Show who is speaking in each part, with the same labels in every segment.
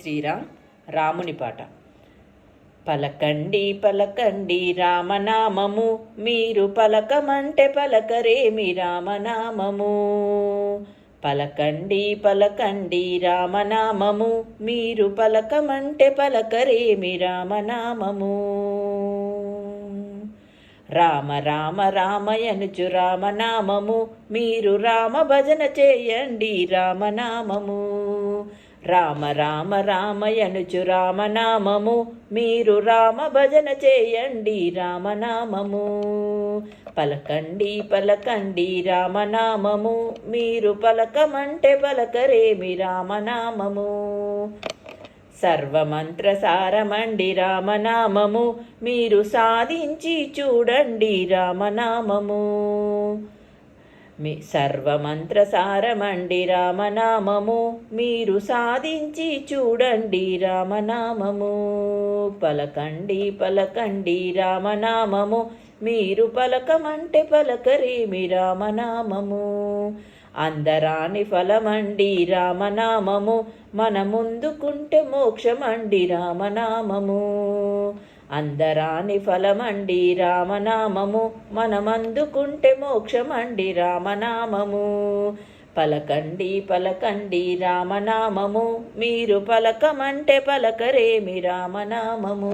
Speaker 1: శ్రీరామ్ రాముని పాట. పలకండి పలకండి రామనామము మీరు పలకమంటే పలకరేమి రామనామము? పలకండి పలకండి రామనామము మీరు పలకమంటే పలకరేమి రామనామము? రామ రామ రామయనుచు రామనామము మీరు రామ భజన చేయండి రామనామము. రామ రామ రామయనుచు రామనామము. మీరు రామ భజన చేయండి రామనామము. పలకండి పలకండి రామనామము. మీరు పలకమంటే పలకరేమి రామనామము. సర్వమంత్ర సారమండి రామనామము. మీరు సాధించి చూడండి రామనామము. మీ సర్వమంత్రసారమండి రామనామము. మీరు సాధించి చూడండి రామనామము. పలకండి పలకండి రామనామము. మీరు పలకమంటే పలకరేమి రామనామము. అందరాని ఫలమండి రామనామము. మన ముందుకుంటే మోక్షమండి రామనామము. అందరాని ఫలమండి రామనామము. మనమందుకుంటే మోక్షమండి రామనామము. పలకండి పలకండి రామనామము. మీరు పలకమంటే పలకరేమి రామనామము.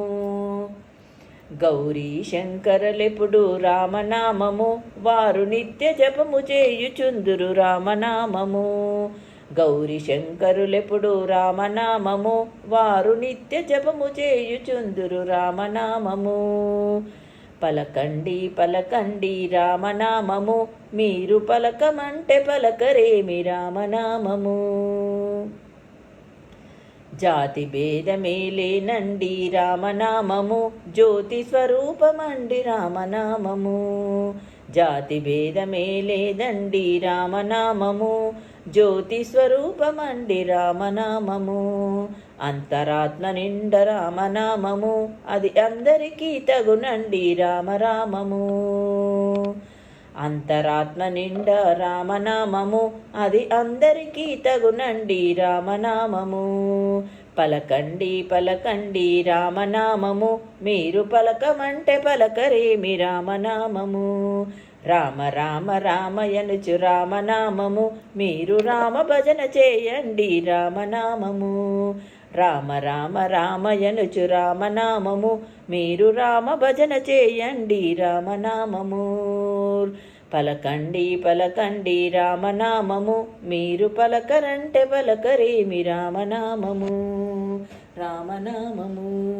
Speaker 1: గౌరీ శంకరలెప్పుడు రామనామము. వారు నిత్య జపము చేయుచుందురు రామనామము. గౌరీ శంకరులెప్పుడు రామనామము వారు నిత్య జపము చేయుచుందురు రామనామము. పలకండి పలకండి రామనామము మీరు పలకమంటే పలకరేమి రామనామము. జాతి భేదమేలేనండి రామనామము జ్యోతి స్వరూపమండి రామనామము. జాతి భేదమే లేదండి రామనామము జ్యోతి స్వరూపమండి రామనామము. అంతరాత్మ నిండ రామనామము అది అందరికీ తగునండి రామరామము. అంతరాత్మ నిండా రామనామము. అది అందరికీ తగునండి రామనామము. పలకండి పలకండి రామనామము. మీరు పలకమంటే పలకరేమి రామనామము? రామ రామ రామయనుచు రామనామము. మీరు రామ భజన చేయండి రామనామము. రామ రామ రామయనుచు రామనామము. మీరు రామ భజన చేయండి రామనామము. పలకండి పలకండి రామనామము. మీరు పలకరంటే పలకరేమి రామనామము. రామనామము.